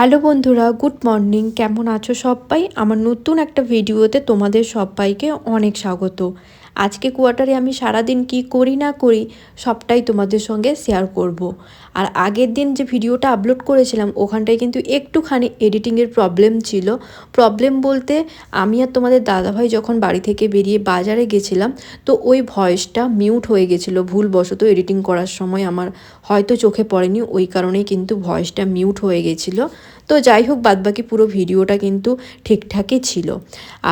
Hello বন্ধুরা, good morning. কেমন আছো সবাই? আমার নতুন একটা ভিডিওতে তোমাদের সবাইকে অনেক স্বাগত। আজকে কোয়ার্টারে আমি সারাদিন কি করি না করি সবটাই তোমাদের সঙ্গে শেয়ার করব। আর আগের দিন যে ভিডিওটা আপলোড করেছিলাম, ওখানটায় কিন্তু একটুখানি এডিটিংয়ের প্রবলেম ছিল। প্রবলেম বলতে আমি আর তোমাদের দাদাভাই যখন বাড়ি থেকে বেরিয়ে বাজারে গেছিলাম, তো ওই ভয়েসটা মিউট হয়ে গেছিল ভুলবশত এডিটিং করার সময় আমার। হয়তো চোখে পড়েনি, ওই কারণেই কিন্তু ভয়েসটা মিউট হয়ে গেছিল। তো যাই হোক, বাদবাকি পুরো ভিডিওটা কিন্তু ঠিকঠাকই ছিল।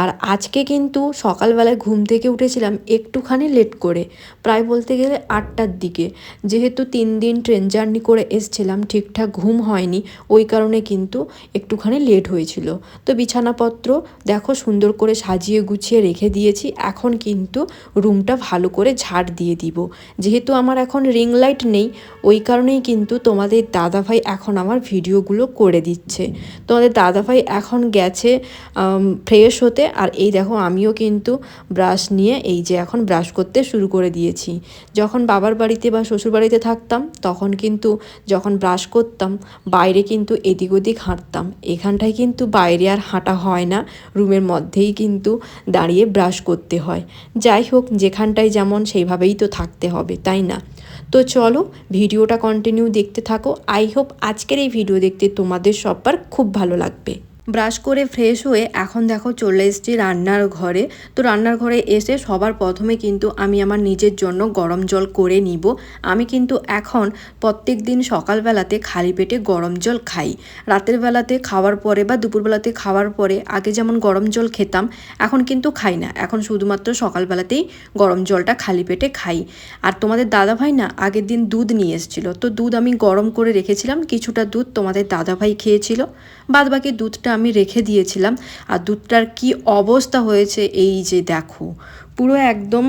আর আজকে কিন্তু সকালবেলায় ঘুম থেকে উঠেছিলাম একটুখানি লেট করে, প্রায় বলতে গেলে আটটার দিকে। যেহেতু তিন দিন ট্রেন জার্নি করে এসছিলাম, ঠিকঠাক ঘুম হয়নি, ওই কারণে কিন্তু একটুখানি লেট হয়েছিল। তো বিছানাপত্র দেখো সুন্দর করে সাজিয়ে গুছিয়ে রেখে দিয়েছি, এখন কিন্তু রুমটা ভালো করে ঝাড় দিয়ে দিব। যেহেতু আমার এখন রিং লাইট নেই, ওই কারণেই কিন্তু তোমাদের দাদাভাই এখন আমার ভিডিওগুলো করে দিচ্ছে। তোমাদের দাদাভাই এখন গেছে ফ্রেশ হতে। আর এই দেখো, আমিও কিন্তু ব্রাশ নিয়ে এই যে এখন ব্রাশ করতে শুরু করে দিয়েছি। যখন বাবার বাড়িতে বা শ্বশুর বাড়িতে থাকতাম, তখন কিন্তু যখন ব্রাশ করতাম, বাইরে কিন্তু এদিক ওদিক হাঁটতাম। এখানটায় কিন্তু বাইরে আর হাঁটা হয় না, রুমের মধ্যেই কিন্তু দাঁড়িয়ে ব্রাশ করতে হয়। যাই হোক, যেখানটায় যেমন, সেইভাবেই তো থাকতে হবে, তাই না? তো চলো ভিডিওটা কন্টিনিউ দেখতে থাকো। আই হোপ আজকের এই ভিডিও দেখতে তোমাদের সবার খুব ভালো লাগবে। ব্রাশ করে ফ্রেশ হয়ে এখন দেখো চলে এসেছি রান্নার ঘরে। তো রান্নার ঘরে এসে সবার প্রথমে কিন্তু আমি আমার নিজের জন্য গরম জল করে নিব। আমি কিন্তু এখন প্রত্যেক দিন সকালবেলাতে খালি পেটে গরম জল খাই। রাতের বেলাতে খাওয়ার পরে বা দুপুরবেলাতে খাওয়ার পরে আগে যেমন গরম জল খেতাম, এখন কিন্তু খাই না। এখন শুধুমাত্র সকালবেলাতেই গরম জলটা খালি পেটে খাই। আর তোমাদের দাদাভাই না আগের দিন দুধ নিয়ে এসেছিল। তো দুধ আমি গরম করে রেখেছিলাম, কিছুটা দুধ তোমাদের দাদাভাই খেয়েছিল। বাদ বাকি দুধটা আমি রেখে দিয়েছিলাম। আর দুধটার কি অবস্থা হয়েছে এই যে দেখো। পুরো একদম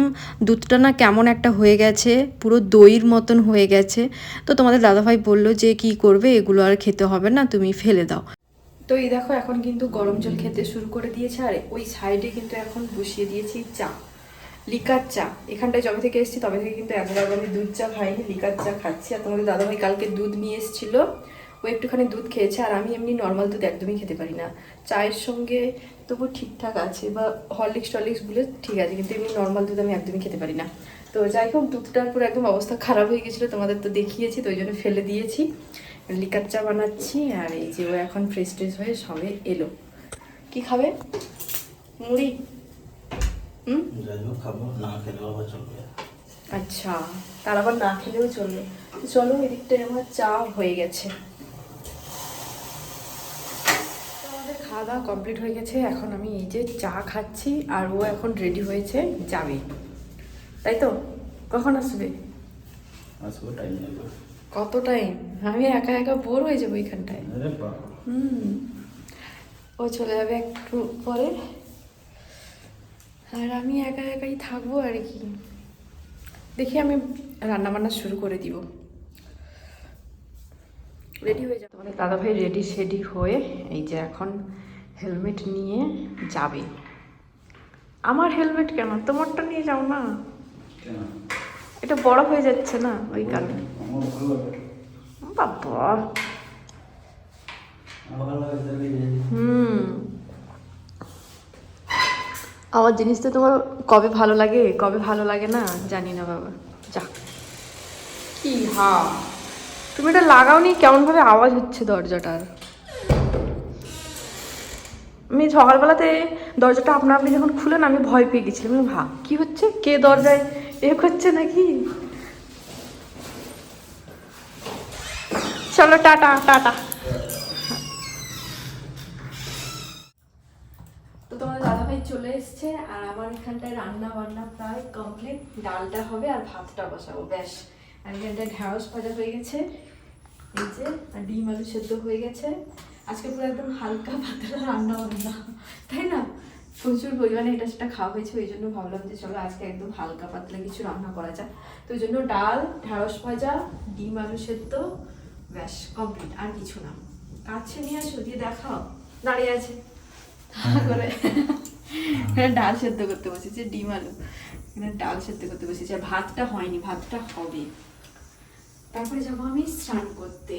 দুধটা না কেমন একটা হয়ে গেছে, পুরো দইয়ের মতন হয়ে গেছে। তো তোমাদের দাদাভাই বলল যে, কি করবে? এগুলো আর খেতে হবে না, তুমি ফেলে দাও। তো এই দেখো, এখন কিন্তু গরম জল খেতে শুরু করে দিয়েছে। আর ওই সাইডে কিন্তু এখন বসিয়ে দিয়েছি চা, লিকার চা। এখানটায় যবে থেকে এসেছি, তবে থেকে কিন্তু একবার দুধ চা খাইনি, লিকার চা খাচ্ছি। আর তোমাদের দাদাভাই কালকে দুধ নিয়ে এসেছিল। ও একটুখানি দুধ খেয়েছে আর আমি এমনি নর্মাল দুধ একদমই খেতে পারি না। চায়ের সঙ্গে তবু ঠিকঠাক আছে বা হরলিক্স টরলিক্সগুলো ঠিক আছে কিন্তু এমনি নর্মাল দুধ আমি একদমই খেতে পারি না। তো যাই হোক দুধটার পুরো একদম অবস্থা খারাপ হয়ে গেছিল তোমাদের তো দেখিয়েছি তো ওই জন্য ফেলে দিয়েছি। লিকার চা বানাচ্ছি আর এই যে ও এখন ফ্রেশ ট্রেশ হয়ে সবে এলো। কি খাবে? মুড়ি। হুম? খাব না খেলেও চলবে। আচ্ছা তার আবার না খেলেও চলবে। চলো এদিকটায় আমার চা হয়ে গেছে তো আমাদের খাওয়া দাওয়া কমপ্লিট হয়ে গেছে এখন আমি এই যে চা খাচ্ছি আর ও এখন রেডি হয়েছে যাবে। তাই তো? কখন আসবে? আসব টাইম কত টাইম আমি একা একা বোর হয়ে যাব এইখানটায়। হুম। ও চলে যাবে একটু পরে। আর আমি একা একাই থাকব আর কি। দেখি আমি রান্না বান্না শুরু করে দিব। রেডি হয়ে যাবে। তোমাদের দাদাভাই রেডি সেডি হয়ে এই যে এখন হেলমেট নিয়ে যাবে। আমার হেলমেট কেন? তোমারটা নিয়ে যাও না। এটা বড় হয়ে যাচ্ছে না ওই কারণে। আমার বাবা। হুম। আমার জিনিস তো তোমার কবে ভালো লাগে কবে ভালো লাগে না জানি না বাবা। যা। কি হা। তুমি এটা লাগাওনি? কেমন ভাবে আওয়াজ হচ্ছে দরজাটার? আমি সকালবেলাতে দরজাটা আপনা আপনি যখন খুলেন, আমি ভয় পেয়ে গেছিলাম। আমি ভা কি হচ্ছে? কে দরজায় এ করছে নাকি? চলো, টাটা টাটা। তো তোমার দাদাভাই চলে এসছে, আর আমার এখানটায় রান্না বান্না প্রায় কমপ্লিট ডালটা হবে আর ভাতটা বসাবো, ব্যাস। আর এখানটায় ঢ্যাঁড়স ভাজা হয়ে গেছে। এই যে আর ডিম আলু সেদ্ধ হয়ে গেছে। আজকে পুরো একদম হালকা পাতলা রান্না বান্না তাই না? প্রচুর পরিমাণে এটা সেটা খাওয়া হয়েছে ওই জন্য ভাবলাম যে চলো আজকে একদম হালকা পাতলা কিছু রান্না করা যায় তো ওই জন্য ডাল ঢ্যাঁড়স ভাজা ডিম আলু সেদ্ধ ব্যাস কমপ্লিট আর কিছু না। কাছে নিয়ে আসো দিয়ে দেখাও। দাঁড়িয়ে আছে। করে এখানে ডাল সেদ্ধ করতে বসেছি ডিম আলু। ডাল সেদ্ধ করতে বসেছি আর ভাতটা হয়নি ভাতটা হবে। তারপরে যাব আমি স্নান করতে।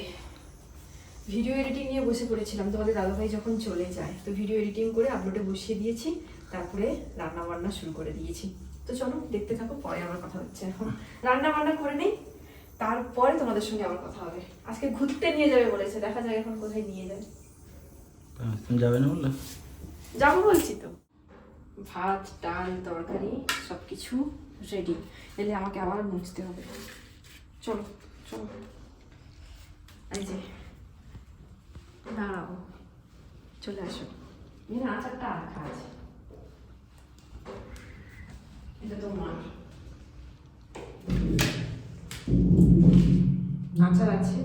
ভিডিও এডিটিং নিয়ে বসে পড়েছিলাম তোমাদের দাদাভাই যখন চলে যায় তো ভিডিও এডিটিং করে আপলোডে বসিয়ে দিয়েছি তারপরে রান্না বান্না শুরু করে দিয়েছি। তো চলো দেখতে থাকো পরে আমার কথা হচ্ছে এখন। রান্না বান্না করে নেই তারপরে তোমাদের সঙ্গে আমার কথা হবে। আজকে ঘুরতে নিয়ে যাবে বলেছে দেখা যায় এখন কোথায় নিয়ে যায়। যাবে না বললে? যাব বলছি তো। ভাত ডাল তরকারি সব কিছু রেডি এলে আমাকে আবার মুছতে হবে। চলো চলো। এই যে দাঁড়াও চলে আসো। এখানে আচারটা রাখা আছে। এটা তোমার আচার আছে।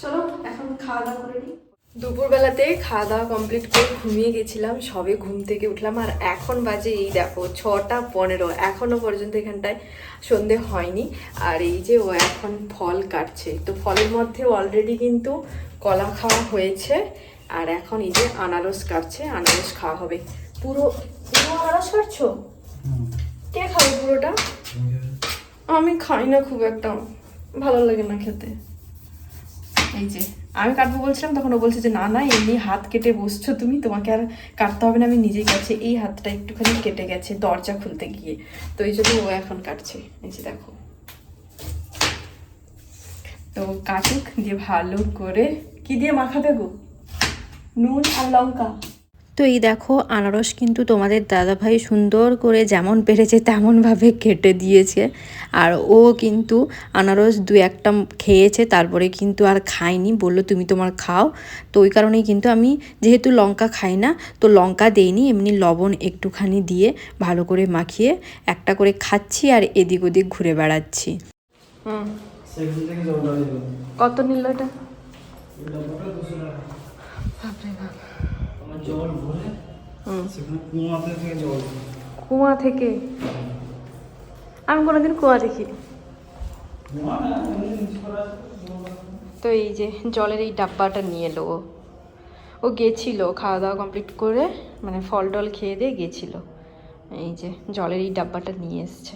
চলো এখন খাওয়া দাওয়া করে নিই দুপুরবেলাতে খাওয়া দাওয়া কমপ্লিট করে ঘুমিয়ে গেছিলাম সবে ঘুম থেকে উঠলাম আর এখন বাজে এই দেখো ছটা পনেরো এখনও পর্যন্ত এখানটায় সন্ধে হয়নি। আর এই যে ও এখন ফল কাটছে তো ফলের মধ্যে অলরেডি কিন্তু কলা খাওয়া হয়েছে আর এখন এই যে আনারস কাটছে আনারস খাওয়া হবে। পুরো পুরো আনারস কাটছো? কে খাবে পুরোটা? আমি খাই না খুব একটা ভালো লাগে না খেতে। এই যে আমি কাটবো বলছিলাম, তখন ও বলছে যে, না না, এমনি হাত কেটে বসছো তুমি, তোমাকে আর কাটতে হবে না, আমি নিজেই কাটছি। এই হাতটা একটুখানি কেটে গেছে দরজা খুলতে গিয়ে। তো এই জন্য ও এখন কাটছে। এই যে দেখো। তো কাটুক, দিয়ে ভালো করে, কি দিয়ে মাখাবে গো? নুন আর লঙ্কা। তো এই দেখো আনারস কিন্তু তোমাদের দাদাভাই সুন্দর করে যেমন পেরেছে তেমনভাবে কেটে দিয়েছে। আর ও কিন্তু আনারস দু একটা খেয়েছে তারপরে কিন্তু আর খায়নি। বলল তুমি তোমার খাও। তো ওই কারণেই কিন্তু আমি যেহেতু লঙ্কা খাই না তো লঙ্কা দেইনি এমনি লবণ একটুখানি দিয়ে ভালো করে মাখিয়ে একটা করে খাচ্ছি আর এদিক ওদিক ঘুরে বেড়াচ্ছি। কত নিল এটা? জল ভরে সেখানে কুয়াতে থেকে জল কুয়া থেকে? আমি কোনোদিন কুয়া দেখিনি। কুয়া আছে। তো এই যে জলের এই ডাব্বাটা নিয়ে এলো ও। ও গেছিল খাওয়া দাওয়া কমপ্লিট করে মানে ফল টল খেয়ে দিয়ে গেছিল। এই যে জলের এই ডাব্বাটা নিয়ে এসছে।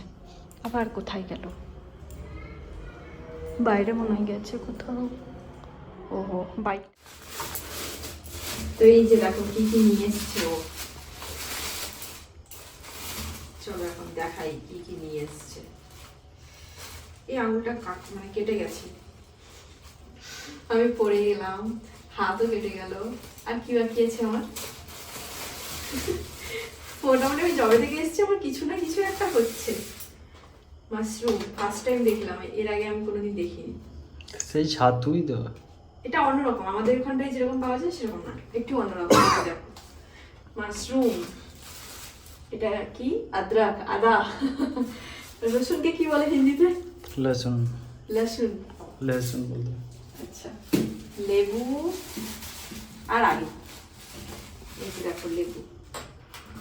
আবার কোথায় গেল? বাইরে মনে হয় গেছে কোথাও। ওহো বাইক তো এই যে দেখো কি কি নিয়ে এসছে ও চলো এখন দেখাই কি কি নিয়ে এসছে এই আঙুলটা কাট মানে কেটে গেছে আমি পড়ে গেলাম হাতও কেটে গেল আর কি বাকি আছে আমার মোটামুটি আমি জবে থেকে এসেছি আমার কিছু না কিছু একটা হচ্ছে মাশরুম ফার্স্ট টাইম দেখলাম এর আগে আমি কোনোদিন দেখিনি সেই ছাতুই তো এটা অন্যরকম। আমাদের এখানটায় যেরকম পাওয়া যায় সেরকম না। একটু অন্যরকম দেখো মাশরুম। এটা কি? আদ্রাক আদা। রসুনকে কি বলে হিন্দিতে? লসুন। লসুন। লসুন বলতে। আচ্ছা। লেবু আর আলু। এই যে দেখো লেবু।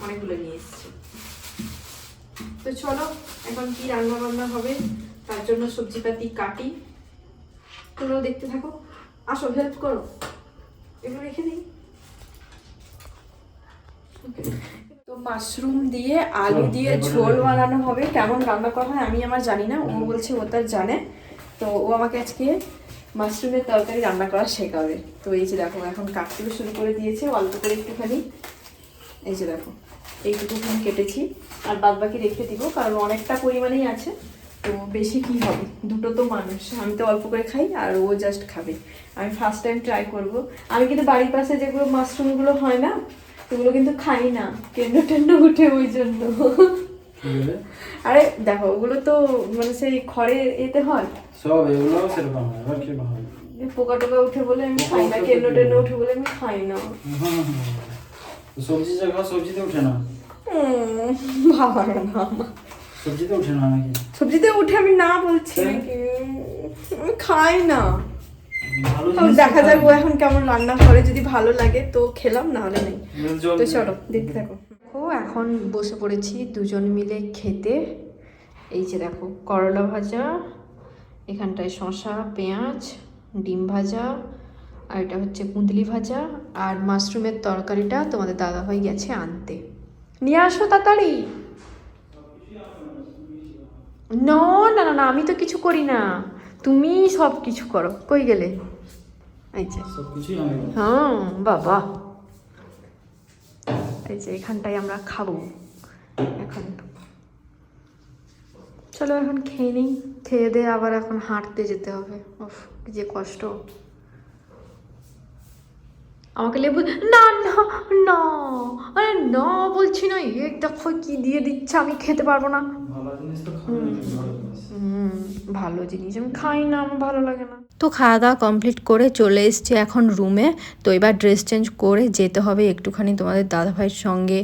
অনেকগুলো নিয়ে এসেছি। তো চলো এখন কি রান্না বান্না হবে? তার জন্য সবজিপাতি কাটি। তোমরাও দেখতে থাকো। আসো হেল্প করো। এগুলো রেখে দিই। তো মাশরুম দিয়ে আলু দিয়ে ঝোল বানানো হবে। কেমন রান্না করা হয় আমি আমার জানি না ও বলছে ও তার জানে। তো ও আমাকে আজকে মাশরুমের তরকারি রান্না করা শেখাবে। তো এই যে দেখো এখন কাটতেও শুরু করে দিয়েছে অল্প করে একটুখানি। এই যে দেখো এইটুকুখানি কেটেছি। আর বাদ বাকি রেখে দিব কারণ অনেকটা পরিমাণেই আছে। তো বেশি কি হবে? দুটো তো মানুষ। আমি তো অল্প করে খাই আর ও জাস্ট খাবে। আমি ফার্স্ট টাইম ট্রাই করব। আমি কিন্তু বাড়ির পাশে যেগুলো মাশরুমগুলো হয় না ওগুলো কিন্তু খাই না। কেন্দ্র টেন্ড উঠে ওই জন্য। আরে দেখো ওগুলো তো মানে সেই খড়ে এতে হয়। সব এগুলো সেরকম হয় এবার কি হয়? পোকা টোকা উঠে বলে আমি খাই না কেন্দ্র টেন্ড উঠে বলে আমি খাই না। সবজি জায়গা সবজিতে উঠে না? ভালো লাগে না আমার। সবজিতে উঠে না নাকি? সবজিতে উঠে আমি না বলছি নাকি? আমি খাই না। দেখা যাক ও এখন কেমন রান্না করে যদি ভালো লাগে তো খেলাম না হলে নেই তো চলো দেখতে থাকো। ও এখন বসে পড়েছি দুজন মিলে খেতে। এই যে দেখো করলা ভাজা এখানটায় শশা পেঁয়াজ ডিম ভাজা আর এটা হচ্ছে কুঁদলি ভাজা আর মাশরুমের তরকারিটা তোমাদের দাদাভাই গেছে আনতে। নিয়ে আসো তাড়াতাড়ি। না না না আমি তো কিছু করি না। তুমি সব কিছু করো। কই গেলে? আচ্ছা। হ্যাঁ বাবা। এই যে এখানটাই আমরা খাব। এখন। চলো এখন খেয়ে নিই। খেয়ে দিয়ে আবার এখন হাঁটতে যেতে হবে। ওফ যে কষ্ট। আমাকে লেবু না না না। আরে না বলছি না এ দেখো কি দিয়ে দিচ্ছে আমি খেতে পারব না। ভালো জিনিস। আমি খাই না আমার ভালো লাগে না। তো খাওয়া দাওয়া কমপ্লিট করে চলে এসেছি এখন রুমে তো এবার ড্রেস চেঞ্জ করে যেতে হবে একটুখানি তোমাদের দাদাভাইয়ের সঙ্গে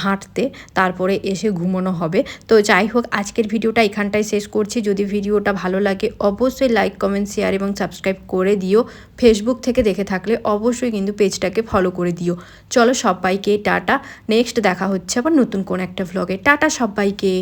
হাঁটতে। তারপরে এসে ঘুমানো হবে। তো যাই হোক, আজকের ভিডিওটা এখানটায় শেষ করছি। যদি ভিডিওটা ভালো লাগে, অবশ্যই লাইক কমেন্ট শেয়ার এবং সাবস্ক্রাইব করে দিও। ফেসবুক থেকে দেখে থাকলে অবশ্যই কিন্তু পেজটাকে ফলো করে দিও। চলো সবাইকে, টাটা। নেক্সট দেখা হচ্ছে আবার নতুন কোন একটা ভ্লগে টাটা সবাইকে।